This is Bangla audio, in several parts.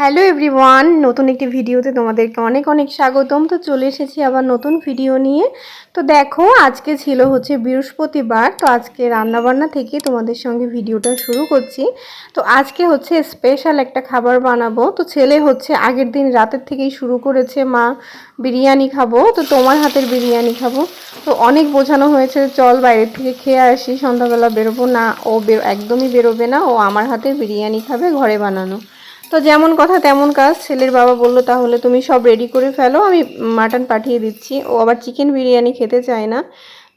হ্যালো এভরিওয়ান নতুন একটি ভিডিওতে তোমাদেরকে অনেক অনেক স্বাগতম। তো চলে এসেছি আবার নতুন ভিডিও নিয়ে। তো দেখো, আজকে ছিল হচ্ছে বৃহস্পতিবার। তো আজকে রান্নাবান্না থেকে তোমাদের সঙ্গে ভিডিওটা শুরু করছি। তো আজকে হচ্ছে স্পেশাল একটা খাবার বানাবো। তো ছেলে হচ্ছে আগের দিন রাতের থেকেই শুরু করেছে, মা, বিরিয়ানি খাব। তো তোমার হাতের বিরিয়ানি খাব। তো অনেক বোঝানো হয়েছে, চল বাইরের থেকে খেয়ে আসি, সন্ধ্যাবেলা বেরোবো। না, ও একদমই বেরোবে না। ও আমার হাতের বিরিয়ানি খাবে, ঘরে বানানো। তো যেমন কথা, তেমন কাজ। ছেলের বাবা বলল, তাহলে তুমি সব রেডি করে ফেলো, আমি মাটন পাঠিয়ে দিচ্ছি। ও আবার চিকেন বিরিয়ানি খেতে চায় না।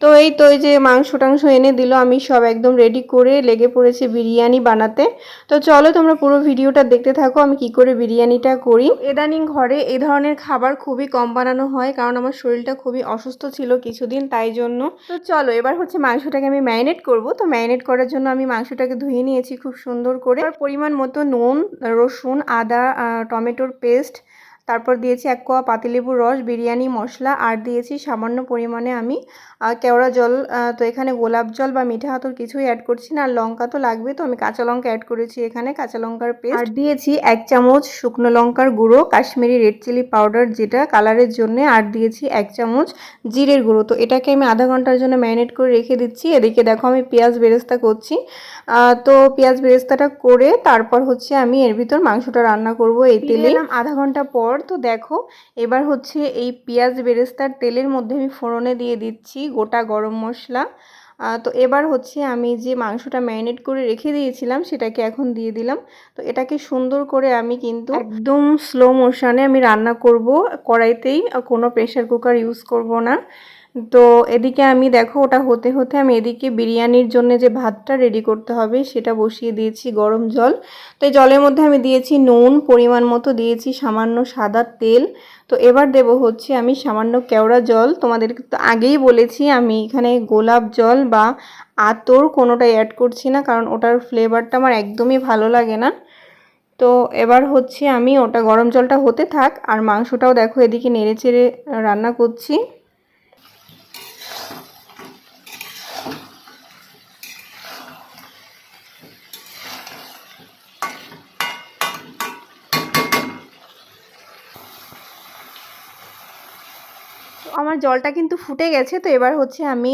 তো এই তো এই যে মাংস টাংস এনে দিল, আমি সব একদম রেডি করে লেগে পড়েছে বিরিয়ানি বানাতে। তো চলো তোমরা পুরো ভিডিওটা দেখতে থাকো, আমি কি করে বিরিয়ানিটা করি। ইদানিং ঘরে এই ধরনের খাবার খুবই কম বানানো হয়, কারণ আমার শরীরটা খুবই অসুস্থ ছিল কিছুদিন, তাই জন্য। তো চলো, এবার হচ্ছে মাংসটাকে আমি ম্যারিনেট করব। তো ম্যারিনেট করার জন্য আমি মাংসটাকে ধুয়ে নিয়েছি খুব সুন্দর করে। পরিমাণ মতো নুন, রসুন, আদা টমেটোর পেস্ট তারপর দিয়েছি এক কোয়া পাতিলেবুর রস, বিরিয়ানি, মশলা, আর দিয়েছি সামান্য পরিমাণে আমি কেওড়া জল। তো এখানে গোলাপ জল বা মিঠা হাতর কিছুই অ্যাড করছি না। আর লঙ্কা তো লাগবে তো, আমি কাঁচা লঙ্কা অ্যাড করেছি এখানে, কাঁচা লঙ্কার পেস্ট আর দিয়েছি এক চামচ শুকনো লঙ্কার গুঁড়ো, কাশ্মীরি রেড চিলি পাউডার যেটা কালারের জন্য, আর দিয়েছি এক চামচ জিরের গুঁড়ো। তো এটাকে আমি আধা ঘণ্টার জন্য ম্যারিনেট করে রেখে দিচ্ছি। এদিকে দেখো আমি পেঁয়াজ বেরেস্তা করছি। তো পেঁয়াজ বেরেস্তাটা করে তারপর হচ্ছে আমি এর ভিতর মাংসটা রান্না করব এই তেলে। আধা ঘণ্টা পর তো দেখো, এবার হচ্ছে এই পেঁয়াজ বেরেস্তার তেলের মধ্যে আমি ফোড়নে দিয়ে দিচ্ছি গোটা গরম মশলা। তো এবার হচ্ছে আমি যে মাংসটা ম্যারিনেট করে রেখে দিয়েছিলাম সেটাকে এখন দিয়ে দিলাম। তো এটাকে সুন্দর করে আমি কিন্তু একদম স্লো মোশনে আমি রান্না করব। কড়াইতেই কোনো প্রেশার কুকার ইউজ করব না। তো এদিকে আমি দেখো, ওটা হতে হতে আমি এদিকে বিরিয়ানির জন্য যে ভাতটা রেডি করতে হবে সেটা বসিয়ে দিয়েছি গরম জল। তো এই জলের মধ্যে আমি দিয়েছি নুন, পরিমাণ মতো দিয়েছি সামান্য সাদা তেল। তো এবার দেব হচ্ছে আমি সামান্য কেওড়া জল। তোমাদেরকে তো আগেই বলেছি আমি এখানে গোলাপ জল বা আতর কোনোটাই অ্যাড করছি না, কারণ ওটার ফ্লেভারটা আমার একদমই ভালো লাগে না। তো এবার হচ্ছে আমি ওটা গরম জলটা হতে থাক, আর মাংসটাও দেখো এদিকে নেড়ে চেড়ে রান্না করছি। আমার জলটা কিন্তু ফুটে গেছে, তো এবার হচ্ছে আমি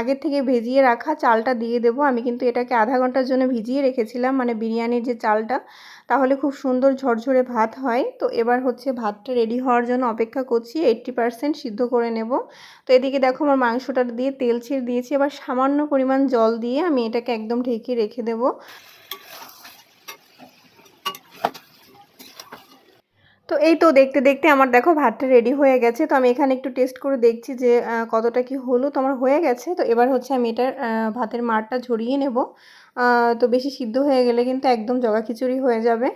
আগের থেকে ভেজিয়ে রাখা চালটা দিয়ে দেবো। আমি কিন্তু এটাকে আধা ঘণ্টার জন্য ভিজিয়ে রেখেছিলাম মানে বিরিয়ানির যে চালটা, তাহলে খুব সুন্দর ঝরঝরে ভাত হয়। তো এবার হচ্ছে ভাতটা রেডি হওয়ার জন্য অপেক্ষা করছি এইট্টি পারসেন্ট সিদ্ধ করে নেব। তো এদিকে দেখো আমার মাংসটা দিয়ে তেল ছিঁড়ে দিয়েছি। এবার সামান্য পরিমাণ জল দিয়ে আমি এটাকে একদম ঢেকে রেখে দেবো। তো এই তো দেখতে দেখতে আমার দেখো ভাতটা রেডি হয়ে গেছে। তো আমি এখানে একটু টেস্ট করে দেখছি যে কতটা কি হলো। তো আমার হয়ে গেছে। তো এবার হচ্ছে আমি এটার ভাতের মারটা ঝরিয়ে নেব। তো বেশি সিদ্ধ হয়ে গেলে কিন্তু একদম জগা খিচুড়ি হয়ে যাবে।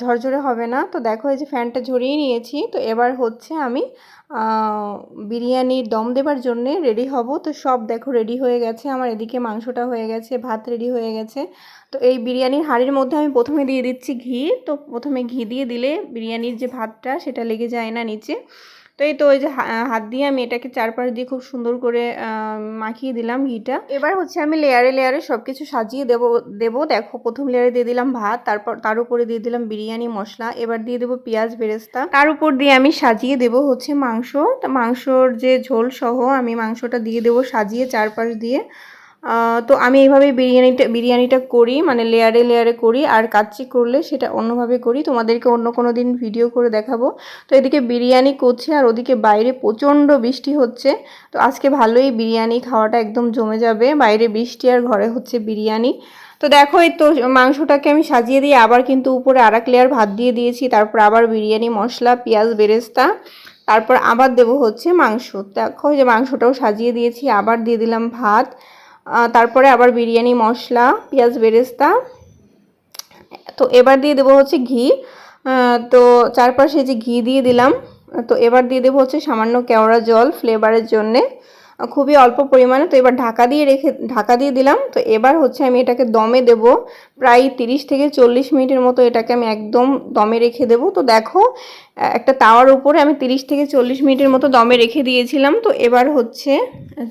ঝরঝরে হবে না। তো দেখো এই যে ফ্যানটা ঝরিয়ে নিয়েছি। তো এবার হচ্ছে আমি বিরিয়ানির দম দেবার জন্যে রেডি হব। তো সব দেখো রেডি হয়ে গেছে। আমার এদিকে মাংসটা হয়ে গেছে, ভাত রেডি হয়ে গেছে। তো এই বিরিয়ানির হাঁড়ির মধ্যে আমি প্রথমে দিয়ে দিচ্ছি ঘি। তো প্রথমে ঘি দিয়ে দিলে বিরিয়ানির যে ভাতটা সেটা লেগে যায় না নিচে। তো এই তো ওই যে হাত দিয়ে আমি এটাকে চারপাশ দিয়ে খুব সুন্দর করে মাখিয়ে দিলাম ঘিটা। এবার হচ্ছে আমি লেয়ারে লেয়ারে সব কিছু সাজিয়ে দেবো দেবো। দেখো, প্রথম লেয়ারে দিয়ে দিলাম ভাত, তারপর তার উপরে দিয়ে দিলাম বিরিয়ানি, মশলা। এবার দিয়ে দেবো পেঁয়াজ বেরেস্তা। তার উপর দিয়ে আমি সাজিয়ে দেবো হচ্ছে মাংস। মাংসর যে ঝোল সহ আমি মাংসটা দিয়ে দেবো সাজিয়ে চারপাশ দিয়ে। তো আমি এইভাবেই বিরিয়ানিটা বিরিয়ানিটা করি মানে লেয়ারে লেয়ারে করি, আর কাচ্চি করলে সেটা অন্যভাবে করি। তোমাদেরকে অন্য কোনো দিন ভিডিও করে দেখাবো। তো এদিকে বিরিয়ানি করছে, আর ওদিকে বাইরে প্রচণ্ড বৃষ্টি হচ্ছে। তো আজকে ভালোই বিরিয়ানি খাওয়াটা একদম জমে যাবে। বাইরে বৃষ্টি আর ঘরে হচ্ছে বিরিয়ানি। তো দেখো, এই তো মাংসটাকে আমি সাজিয়ে দিয়ে আবার কিন্তু উপরে আর এক লেয়ার ভাত দিয়ে দিয়েছি। তারপর আবার বিরিয়ানি, মশলা, পেঁয়াজ, বেরেস্তা, তারপর আবার দেব হচ্ছে মাংস। দেখো যে মাংসটাও সাজিয়ে দিয়েছি, আবার দিয়ে দিলাম ভাত। তারপরে আবার বিরিয়ানি, মশলা, পেঁয়াজ বেরেস্তা। তো এবার দিয়ে দেবো হচ্ছে ঘি। তো চারপাশে যে ঘি দিয়ে দিলাম, তো এবার দিয়ে দেবো হচ্ছে সামান্য কেওড়া জল ফ্লেভারের জন্যে। খুবই অল্প পরিমাণে, তো এবার ঢাকা দিয়ে রেখে, ঢাকা দিয়ে দিলাম। তো এবার হচ্ছে আমি এটাকে দমে দেব। প্রায় তিরিশ থেকে চল্লিশ মিনিটের মতো এটাকে আমি একদম দমে রেখে দেব। তো দেখো একটা তাওয়ার উপরে আমি তিরিশ থেকে চল্লিশ মিনিটের মতো দমে রেখে দিয়েছিলাম। তো এবার হচ্ছে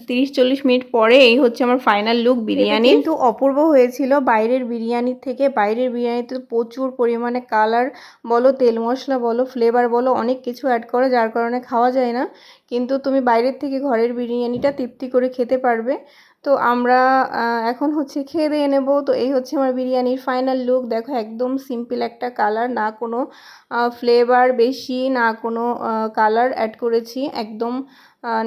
তিরিশ চল্লিশ মিনিট পরে এই হচ্ছে আমার ফাইনাল লুক বিরিয়ানি। কিন্তু অপূর্ব হয়েছিল বাইরের বিরিয়ানির থেকে। বাইরের বিরিয়ানিতে প্রচুর পরিমাণে কালার বলো তেল মশলা বলো ফ্লেভার বলো অনেক কিছু অ্যাড করে যার কারণে খাওয়া যায় না। কিন্তু তুমি বাইরের থেকে ঘরের বিরিয়ানিটা তৃপ্তি করে খেতে পারবে। তো আমরা এখন হচ্ছে খেয়ে দিয়ে নেব। তো এই হচ্ছে আমার বিরিয়ানির ফাইনাল লুক দেখো একদম সিম্পল একটা কালার না কোনো ফ্লেভার বেশি না কোনো কালার অ্যাড করেছি। একদম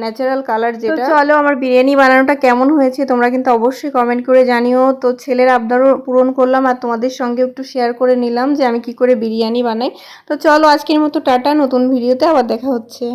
ন্যাচারাল কালার যেটা। চলো আমার বিরিয়ানি বানানোটা কেমন হয়েছে তোমরা কিন্তু অবশ্যই কমেন্ট করে জানিও। তো ছেলের আবদারও পূরণ করলাম আর তোমাদের সঙ্গে একটু শেয়ার করে নিলাম যে আমি কি করে বিরিয়ানি বানাই। তো চলো আজকের মতো টাটা নতুন ভিডিওতে আবার দেখা হচ্ছে।